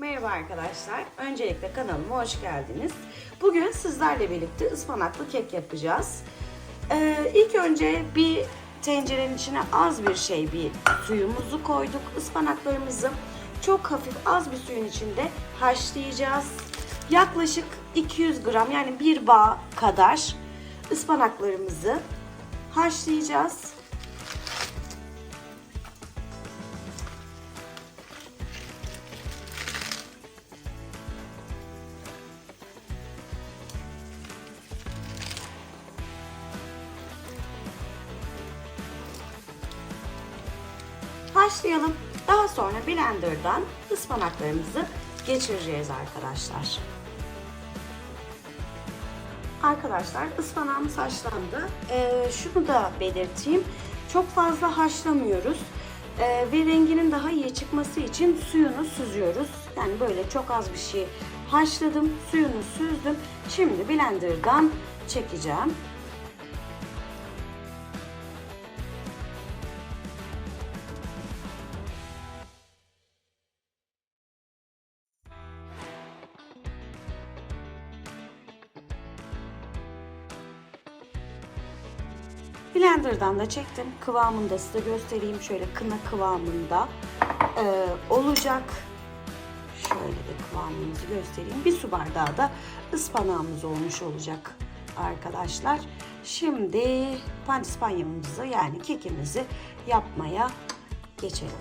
Merhaba arkadaşlar. Öncelikle kanalıma hoş geldiniz. Bugün sizlerle birlikte ıspanaklı kek yapacağız. Ee, ilk önce bir tencerenin içine az bir şey bir suyumuzu koyduk. Ispanaklarımızı çok hafif az bir suyun içinde haşlayacağız. Yaklaşık 200 gram yani bir bağ kadar ıspanaklarımızı haşlayacağız. Blenderdan ıspanaklarımızı geçireceğiz arkadaşlar. Arkadaşlar ıspanağımız haşlandı. Ee, şunu da belirteyim. Çok fazla haşlamıyoruz. Ee, ve renginin daha iyi çıkması için suyunu süzüyoruz. Yani böyle çok az bir şey haşladım. Suyunu süzdüm. Şimdi blenderdan çekeceğim. Blender'dan da çektim. Kıvamını da size göstereyim. Şöyle kına kıvamında ee, olacak. Şöyle de kıvamımızı göstereyim. Bir su bardağı da ıspanağımız olmuş olacak arkadaşlar. Şimdi pandispanyamızı yani kekimizi yapmaya geçelim.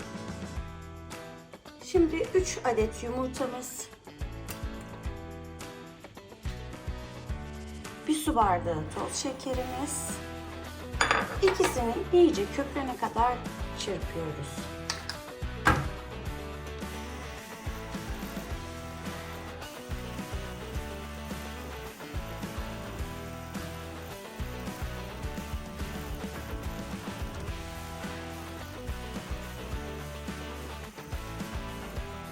Şimdi 3 adet yumurtamız, bir su bardağı toz şekerimiz, İkisini iyice köpürene kadar çırpıyoruz.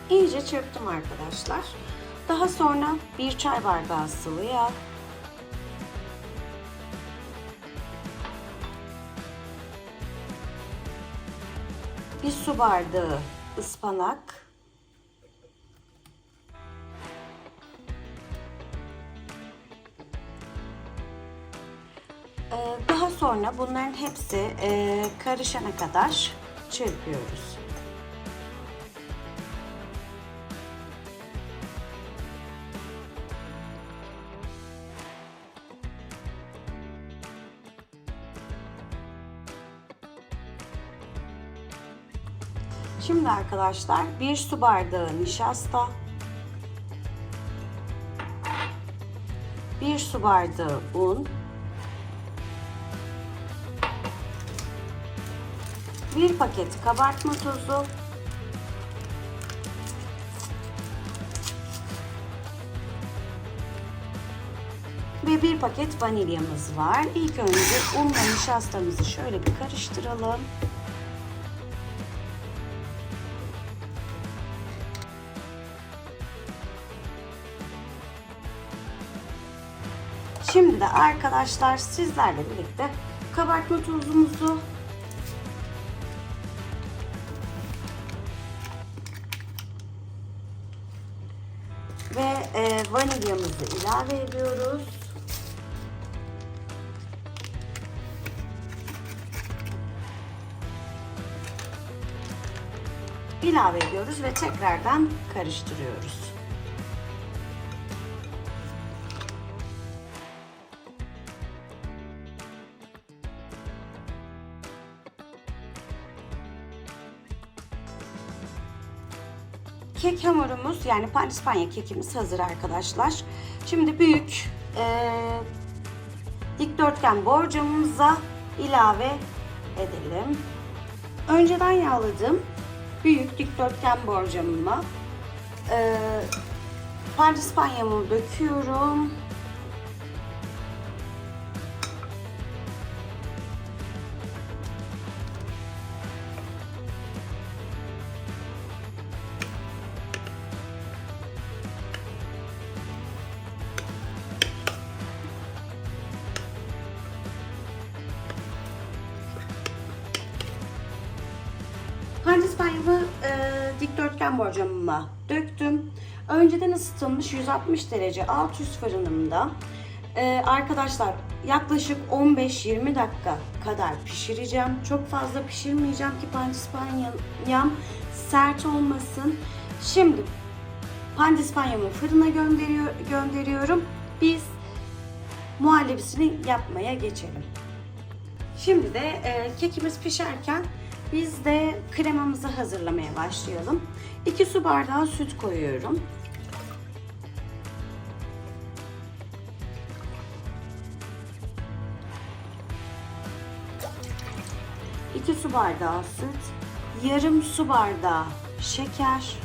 İyice çırptım arkadaşlar. Daha sonra bir çay bardağı sıvı yağ, su bardağı ıspanak, Ee, daha sonra bunların hepsi e, karışana kadar çırpıyoruz. Şimdi arkadaşlar bir su bardağı nişasta, bir su bardağı un, bir paket kabartma tozu, ve bir paket vanilyamız var. İlk önce unla nişastamızı şöyle bir karıştıralım. Şimdi arkadaşlar sizlerle birlikte kabartma tozumuzu ve e, vanilyamızı ilave ediyoruz. ilave ediyoruz ve tekrardan karıştırıyoruz. Kek hamurumuz yani pandispanya kekimiz hazır arkadaşlar. Şimdi büyük e, dikdörtgen borcamımıza ilave edelim. Önceden yağladım büyük dikdörtgen borcamıma e, pandispanyamı döküyorum. Pandispanyamı e, dikdörtgen borcamıma döktüm. Önceden ısıtılmış 160 derece alt üst fırınımda ee, arkadaşlar yaklaşık 15-20 dakika kadar pişireceğim. Çok fazla pişirmeyeceğim ki pandispanyam sert olmasın. Şimdi pandispanyamı fırına gönderiyor, gönderiyorum. Biz muhallebisini yapmaya geçelim. Şimdi de e, kekimiz pişerken biz de kremamızı hazırlamaya başlayalım. 2 su bardağı süt koyuyorum. 2 su bardağı süt, yarım su bardağı şeker,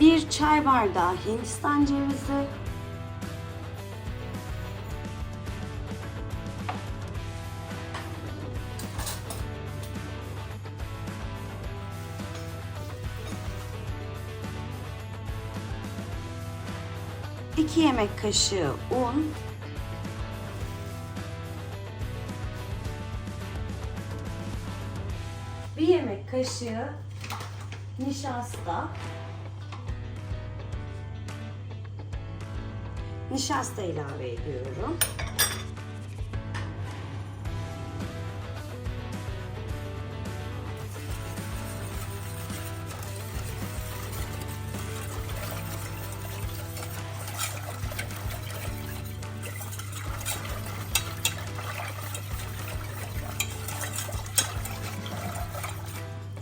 1 çay bardağı hindistan cevizi, iki yemek kaşığı un, bir yemek kaşığı nişasta, nişasta ilave ediyorum.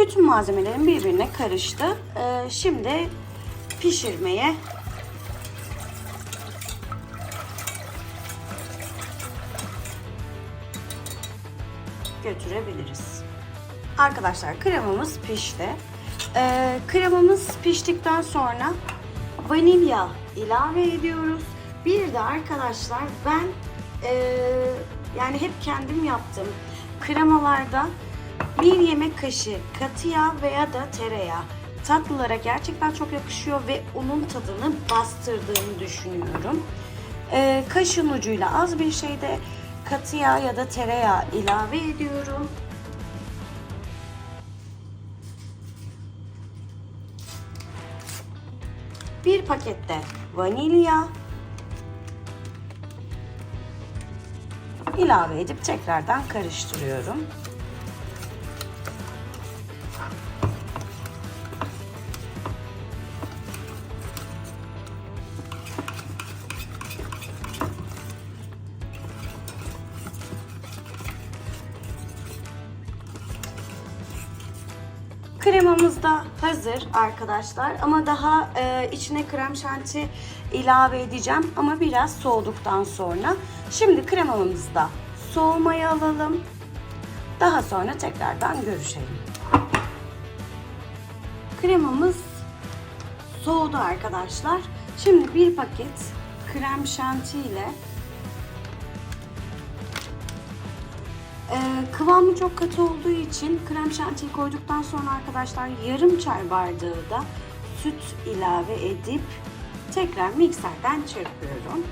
Bütün malzemelerin birbirine karıştı. Ee, şimdi pişirmeye götürebiliriz. Arkadaşlar kremamız pişti. Ee, kremamız piştikten sonra vanilya ilave ediyoruz. Bir de arkadaşlar ben ee, yani hep kendim yaptım kremalarda bir yemek kaşığı katı yağ veya da tereyağı tatlılara gerçekten çok yakışıyor ve unun tadını bastırdığını düşünüyorum. Ee, kaşın ucuyla az bir şeyde katı yağ ya da tereyağı ilave ediyorum. Bir pakette vanilya ilave edip tekrardan karıştırıyorum. Kremamız da hazır arkadaşlar ama daha e, içine krem şanti ilave edeceğim ama biraz soğuduktan sonra. Şimdi kremamızı da soğumaya alalım. Daha sonra tekrardan görüşelim. Kremamız soğudu arkadaşlar. Şimdi bir paket krem şanti ile Ee, kıvamı çok katı olduğu için krem şantiyi koyduktan sonra arkadaşlar yarım çay bardağı da süt ilave edip tekrar mikserden çırpıyorum.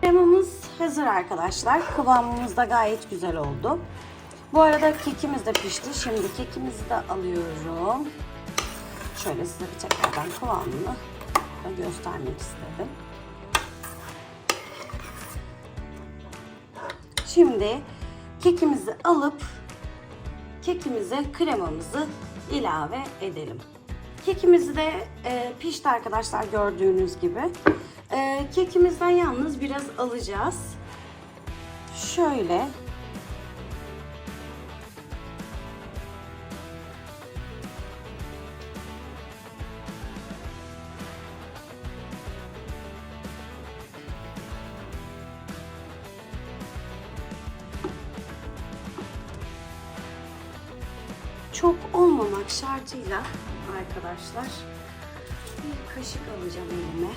Kremamız hazır arkadaşlar. Kıvamımız da gayet güzel oldu. Bu arada kekimiz de pişti. Şimdi kekimizi de alıyorum. Şöyle size bir tekrardan kıvamını göstermek istedim. Şimdi kekimizi alıp kekimize kremamızı ilave edelim. Kekimizi de e, pişti arkadaşlar gördüğünüz gibi. E, kekimizden yalnız biraz alacağız. Şöyle çok olmamak şartıyla arkadaşlar bir kaşık alacağım elime.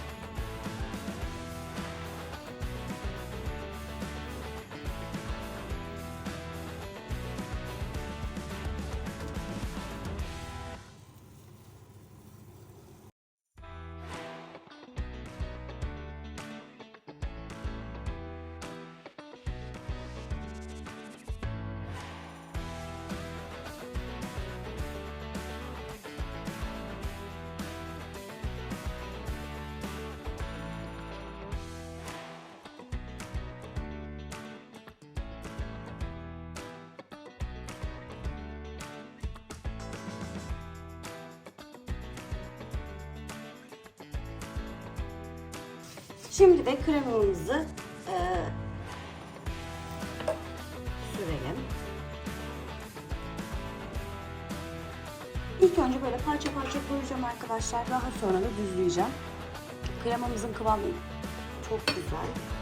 Şimdi de kremamızı e, sürelim. İlk önce böyle parça parça koyacağım arkadaşlar. Daha sonra da düzleyeceğim. Kremamızın kıvamı çok güzel.